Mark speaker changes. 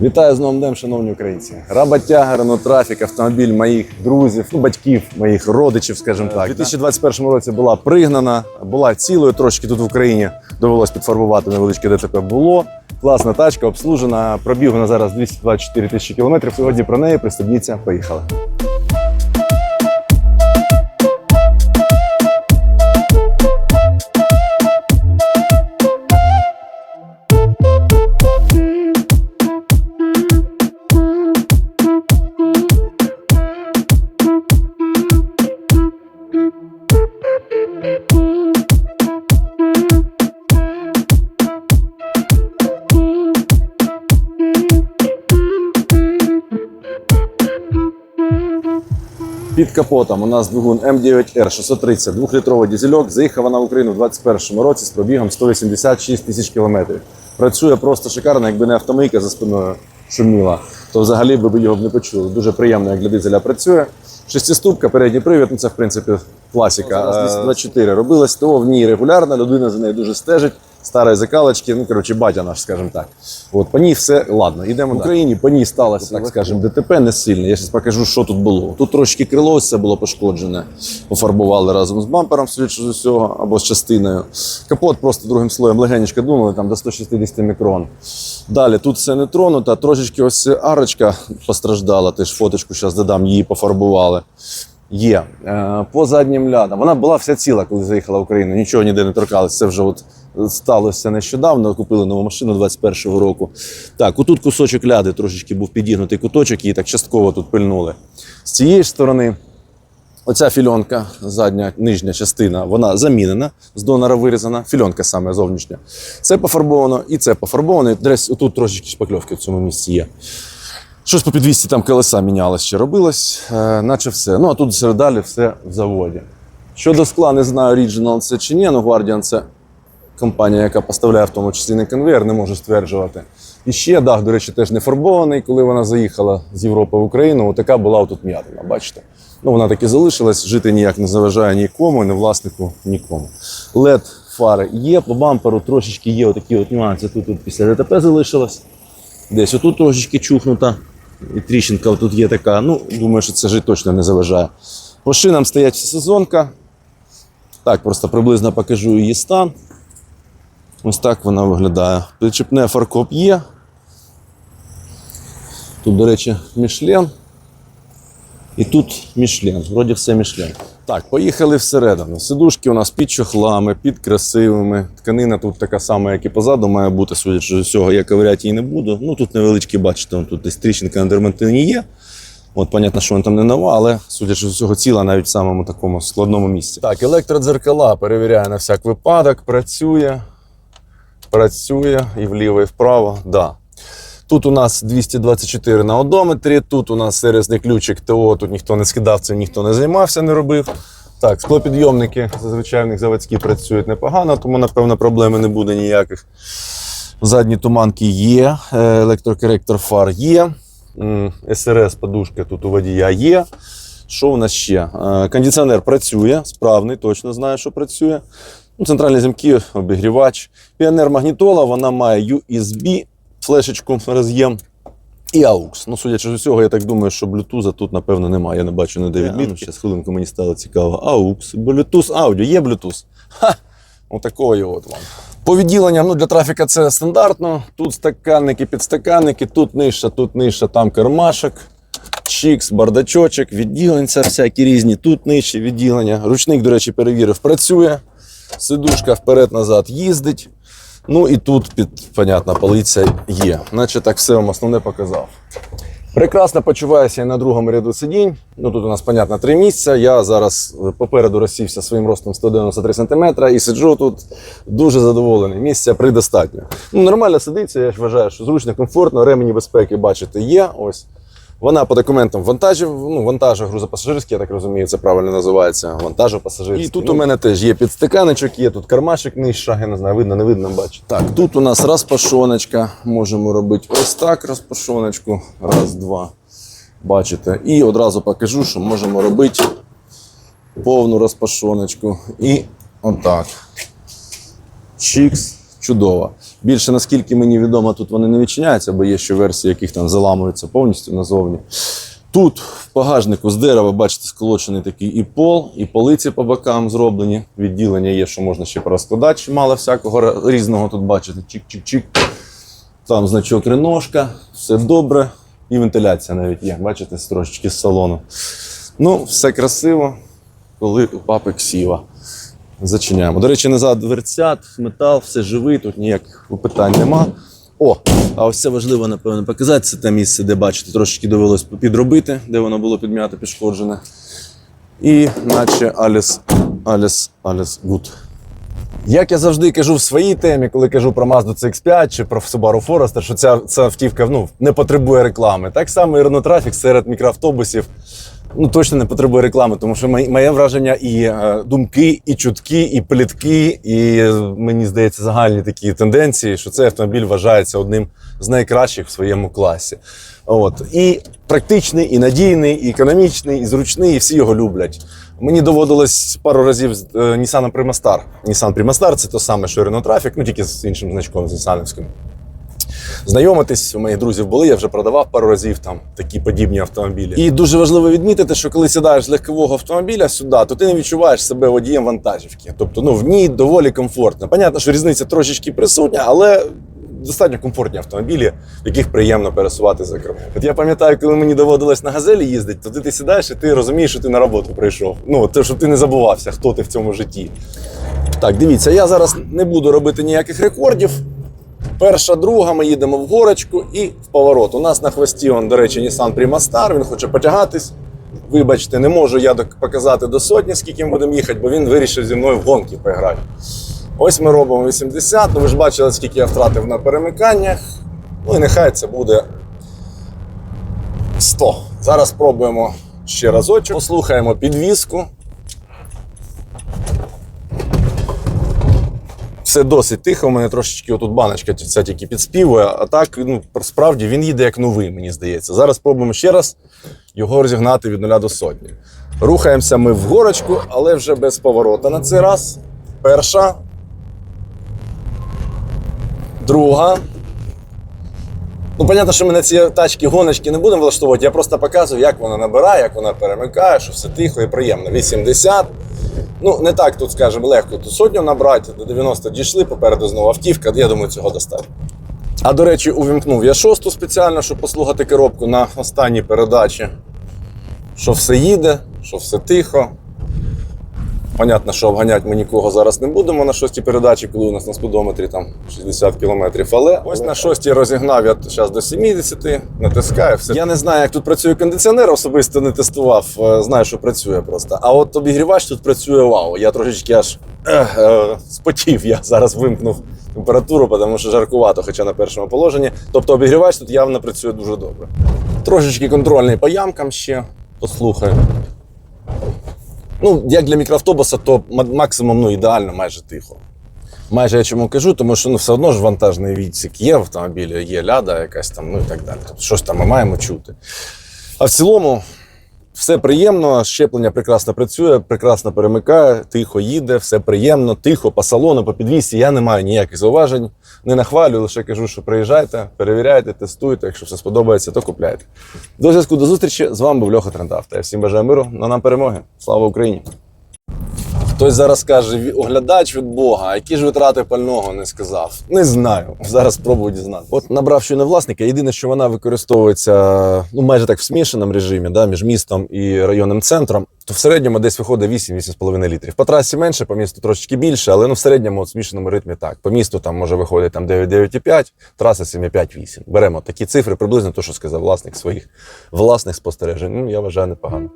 Speaker 1: Вітаю з новим днем, шановні українці. Работяга, Traffic, автомобіль моїх друзів, ну, батьків, моїх родичів, скажімо так. У 2021 році була пригнана, була цілою трошки тут в Україні. Довелось підфарбувати невеличке ДТП. Було. Класна тачка, обслужена. Пробіг на зараз 224 тисячі кілометрів. Сьогодні про неї пристебніться. Поїхали. Під капотом у нас двигун М9R 630, двохлітровий дізельок. Заїхав вона в Україну в 2021 році з пробігом 186 тисяч кілометрів. Працює просто шикарно, якби не автомийка за спиною шуміла, то взагалі би його б не почули. Дуже приємно, як для дизеля працює. Шестиступка, передній привід, ну це в принципі класика. 224 робилось, то в ній регулярно, людина за нею дуже стежить. Старої закалочки, ну коротше, батя наш, скажімо так. От по ній все ладно. Йдемо в Україні. По ній сталося, так скажемо, ДТП не сильне. Я зараз покажу, що тут було. Тут трошки крило все було пошкоджене. Пофарбували разом з бампером, судячи з усього, або з частиною. Капот просто другим слоєм легенечко дунули там до 160 мікрон. Далі тут все не тронуто, трошечки ось арочка постраждала. Теж фоточку зараз додам, її пофарбували. Є Е, по заднім лядам. Вона була вся ціла, коли заїхала в Україну. Нічого ніде не торкалося. Це вже от сталося нещодавно. Купили нову машину 21-го року. Так, отут кусочок ляди трошечки був підігнутий куточок, її так частково тут пильнули. З цієї сторони. Оця фільонка, задня нижня частина, вона замінена, з донора вирізана. Фільонка саме зовнішня. Це пофарбовано і це пофарбовано. Десь отут трошечки шпакльовки в цьому місці є. Щось по підвісці там колеса мінялось ще робилось, е, наче все. Ну а тут все далі все в заводі. Щодо скла, не знаю, Original це чи ні, ну Guardian це компанія, яка поставляє в тому числі на конвейер, не можу стверджувати. І ще дах, до речі, теж не фарбований. Коли вона заїхала з Європи в Україну, така була тут м'ятина, бачите? Ну, вона так і залишилась, жити ніяк не заважає нікому, ні власнику, нікому. led фари є, по бамперу трошечки є отакі от нюанси. Тут, тут після ДТП залишилось. Десь отут трошечки чухнута. І тріщинка тут є така. Ну, думаю, що це жити точно не заважає. По шинам стоять всесезонка. Так, просто приблизно покажу її стан. Ось так вона виглядає. Причепне фаркоп є. Тут, до речі, Мішлен. І тут Мішлен. Вроді все Мішлен. Так, поїхали всередину. Сидушки у нас під чохлами, під красивими. Тканина тут така сама, як і позаду, має бути, судячи з усього, я ковиряти її не буду. Ну тут невеличкі, бачите, тут десь тріщинка на дермантині є. От, понятно, що вона там не нова, але судячи з усього, ціла навіть в самому такому складному місці. Так, електродзеркала перевіряє на всяк випадок, працює, працює і вліво, і вправо. Да. Тут у нас 224 на одометрі, тут у нас сервісний ключик ТО, тут ніхто не скидав, цим ніхто не займався, не робив. Так, склопідйомники зазвичай в них заводські працюють непогано, тому, напевно, проблеми не буде ніяких. Задні туманки є, е, електрокоректор фар є, СРС подушка тут у водія є. Що у нас ще? Е, Кондиціонер працює, справний, точно знаю, що працює. Ну, центральні замки, обігрівач. Піонер магнітола, вона має USB, флешечку роз'єм. І AUX. Ну, судячи з усього, я так думаю, що Bluetooth тут, напевно, немає. Я не бачу ніде відмітки. Зараз хвилинку мені стало цікаво. AUX, Bluetooth аудіо. Є Bluetooth? Ха! Отакої от вам. По відділенням ну, для трафіка це стандартно. Тут стаканники, підстаканники, тут нижче, тут нижче, там кармашок, чікс, бардачочок, відділенця всякі різні, тут нижче відділення. Ручник, до речі, перевірив, працює. Сидушка вперед-назад їздить. Ну і тут, під, понятно, полиця є. Наче так все вам основне показав. Прекрасно почуваюся і на другому ряду сидінь. Ну тут у нас, понятно, три місця. Я зараз е, попереду розсівся своїм ростом 193 см і сиджу тут дуже задоволений. Місця предостатньо. Ну, нормально сидиться, я ж вважаю, що зручно, комфортно, ремені безпеки, бачите, є. Ось. Вона по документам вантажів, ну, вантажу грузопасажирський, я так розумію, це правильно називається. Вантажу пасажирський. І тут у мене теж є підстаканочок, є тут кармашик нижче, я не знаю, видно, не видно, бачите. Так, тут у нас розпашоночка. Можемо робити ось так розпашоночку. Раз, два. Бачите. І одразу покажу, що можемо робити повну розпашоночку. І отак. Чікс, чудова. Більше, наскільки мені відомо, тут вони не відчиняються, бо є ще версії, яких там заламуються повністю назовні. Тут в багажнику з дерева, бачите, сколочений такий і пол, і полиці по бокам зроблені. Відділення є, що можна ще порозкладати, чимало всякого різного тут бачите. Чик-чик-чик. Там значок реношка, все добре. І вентиляція навіть є. Бачите, трошечки з салону. Ну, все красиво, коли у папи ксіва. Зачиняємо. До речі, назад дверцят, метал, все живий, тут ніяких питань нема. О, а ось це важливо, напевно, показати. Це те місце, де бачите, трошечки довелось підробити, де воно було підм'ято, пішкоджене. І наче Аліс, Аліс, Аліс Гуд. Як я завжди кажу в своїй темі, коли кажу про Mazda CX-5 чи про Subaru Forester, що ця, ця автівка ну, не потребує реклами. Так само і Renault Traffic серед мікроавтобусів ну, точно не потребує реклами, тому що моє враження і е, думки, і чутки, і плітки, і е, мені здається, загальні такі тенденції, що цей автомобіль вважається одним з найкращих в своєму класі. От. І практичний, і надійний, і економічний, і зручний, і всі його люблять. Мені доводилось пару разів з е, Nissan Primastar. Nissan Primastar – це то саме, що Renault Traffic, ну тільки з іншим значком, з Нісановським. Знайомитись, у моїх друзів були, я вже продавав пару разів там такі подібні автомобілі. І дуже важливо відмітити, що коли сідаєш з легкового автомобіля сюди, то ти не відчуваєш себе водієм вантажівки. Тобто, ну в ній доволі комфортно. Понятно, що різниця трошечки присутня, але достатньо комфортні автомобілі, в яких приємно пересувати за кермом. От я пам'ятаю, коли мені доводилось на газелі їздити, то ти сідаєш і ти розумієш, що ти на роботу прийшов. Ну, те, щоб ти не забувався, хто ти в цьому житті. Так, дивіться, я зараз не буду робити ніяких рекордів. Перша, друга, ми їдемо в горочку і в поворот. У нас на хвості, он, до речі, Nissan Primastar, він хоче потягатись. Вибачте, не можу я показати до сотні, скільки ми будемо їхати, бо він вирішив зі мною в гонки поіграти. Ось ми робимо 80, ну ви ж бачили, скільки я втратив на перемиканнях. Ну і нехай це буде 100. Зараз спробуємо ще разочок. Послухаємо підвіску. Все досить тихо. У мене трошечки отут баночка ця тільки підспівує. А так, ну, справді він їде як новий, мені здається. Зараз спробуємо ще раз його розігнати від нуля до сотні. Рухаємося ми в горочку, але вже без поворота на цей раз. Перша. Друга. Ну, понятно, що ми на ці тачки гоночки не будемо влаштовувати. Я просто показую, як вона набирає, як вона перемикає, що все тихо і приємно. 80. Ну, не так тут, скажімо, легко. Тут сотню набрати, до 90 дійшли, попереду знову автівка. Я думаю, цього достатньо. А до речі, увімкнув я шосту спеціально, щоб послухати коробку на останній передачі. Що все їде, що все тихо. Понятно, що обганяти ми нікого зараз не будемо на шостій передачі, коли у нас на спідометрі там 60 кілометрів. Але ось на шостій розігнав я зараз до 70, натискаю все. Я не знаю, як тут працює кондиціонер, особисто не тестував. е, Знаю, що працює просто. А от обігрівач тут працює вау. Я трошечки аж ех, е, спотів. Я зараз вимкнув температуру, тому що жаркувато, хоча на першому положенні. Тобто обігрівач тут явно працює дуже добре. Трошечки контрольний по ямкам ще. Послухаю. Ну, як для мікроавтобуса, то максимум ну, ідеально, майже тихо. Майже я чому кажу, тому що ну, все одно ж вантажний відсік є в автомобілі, є ляда якась там, ну і так далі. Тобто, щось там ми маємо чути. А в цілому все приємно, щеплення прекрасно працює, прекрасно перемикає, тихо їде, все приємно, тихо, по салону, по підвісі. Я не маю ніяких зауважень, не нахвалюю, лише кажу, що приїжджайте, перевіряйте, тестуйте. Якщо все сподобається, то купляйте. До зв'язку, до зустрічі. З вами був Льоха Трендавта. Я всім бажаю миру, на нам перемоги. Слава Україні! Хтось зараз каже, оглядач від Бога, а які ж витрати пального не сказав. Не знаю. Зараз спробую дізнати. От набрав щойно власника. Єдине, що вона використовується ну майже так в смішаному режимі, да, між містом і районним центром. То в середньому десь виходить 8-8,5 літрів. По трасі менше, по місту трошечки більше, але ну в середньому от, в змішаному ритмі так. По місту там може виходить там 9-9,5, траса 7,5-8. Беремо такі цифри, приблизно те, що сказав власник своїх власних спостережень. Ну, я вважаю непогано.